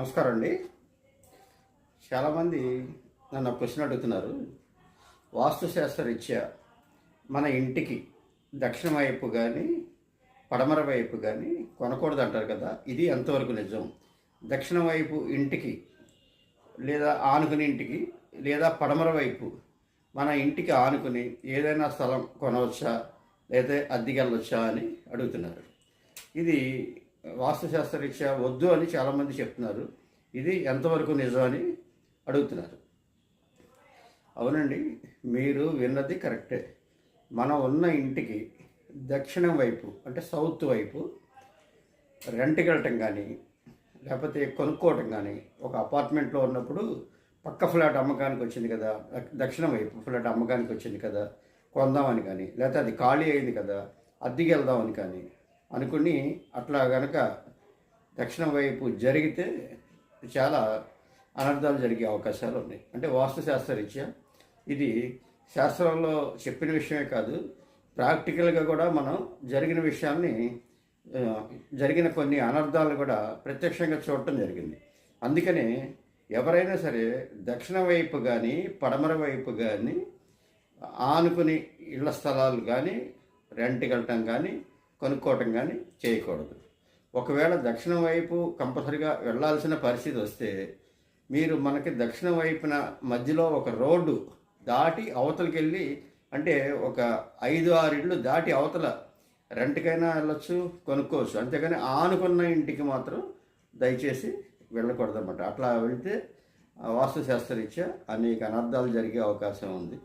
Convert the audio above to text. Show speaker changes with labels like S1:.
S1: నమస్కారం అండి చాలామంది నన్ను క్వశ్చన్ అడుగుతున్నారు. వాస్తుశాస్త్ర రీత్యా మన ఇంటికి దక్షిణ వైపు కానీ పడమర వైపు కానీ కొనకూడదు అంటారు కదా? ఇది ఎంతవరకు నిజం? దక్షిణ వైపు ఇంటికి లేదా ఆనుకుని ఇంటికి లేదా పడమర వైపు మన ఇంటికి ఆనుకుని ఏదైనా స్థలం కొనవచ్చా? లేదా అద్దెకెళ్ళవచ్చా అని అడుగుతున్నారు. ఇది వాస్తుశాస్త్ర రీత్యా వద్దు అని చాలామంది చెప్తున్నారు. ఇది ఎంతవరకు నిజం అని అడుగుతున్నారు. అవునండి మీరు విన్నది కరెక్టే. మనం ఉన్న ఇంటికి దక్షిణం వైపు అంటే సౌత్ వైపు రెంట్కి వెళ్ళటం కానీ లేకపోతే కొనుక్కోవటం కానీ ఒక అపార్ట్మెంట్లో ఉన్నప్పుడు పక్క ఫ్లాట్ అమ్మకానికి వచ్చింది కదా దక్షిణం వైపు ఫ్లాట్ అమ్మకానికి వచ్చింది కదా కొందామని కానీ లేకపోతే అది ఖాళీ అయింది కదా అద్దెకి వెళ్దామని కానీ అనుకుని అట్లా గనక దక్షిణ వైపు జరిగితే చాలా అనర్థాలు జరిగే అవకాశాలు ఉన్నాయి. అంటే వాస్తుశాస్త్ర రీత్యా ఇది శాస్త్రంలో చెప్పిన విషయమే కాదు ప్రాక్టికల్గా కూడా మనం జరిగిన విషయాన్ని జరిగిన కొన్ని అనర్థాలు కూడా ప్రత్యక్షంగా చూడటం జరిగింది. అందుకనే ఎవరైనా సరే దక్షిణ వైపు కానీ పడమర వైపు కానీ ఆనుకుని ఇళ్ళ స్థలాలు కానీ రెంట్కి వెళ్ళటం కానీ కొనుక్కోవటం కానీ చేయకూడదు. ఒకవేళ దక్షిణం వైపు కంపల్సరిగా వెళ్ళాల్సిన పరిస్థితి వస్తే మీరు మనకి దక్షిణ వైపున మధ్యలో ఒక రోడ్డు దాటి అవతలకి వెళ్ళి అంటే ఒక ఐదు ఆరు ఇళ్ళు దాటి అవతల రెంట్కైనా వెళ్ళొచ్చు కొనుక్కోవచ్చు. అంతేగాని ఆనుకున్న ఇంటికి మాత్రం దయచేసి వెళ్ళకూడదన్నమాట. అట్లా వెళ్తే వాస్తుశాస్త్రరీత్యా అనేక అనర్థాలు జరిగే అవకాశం ఉంది.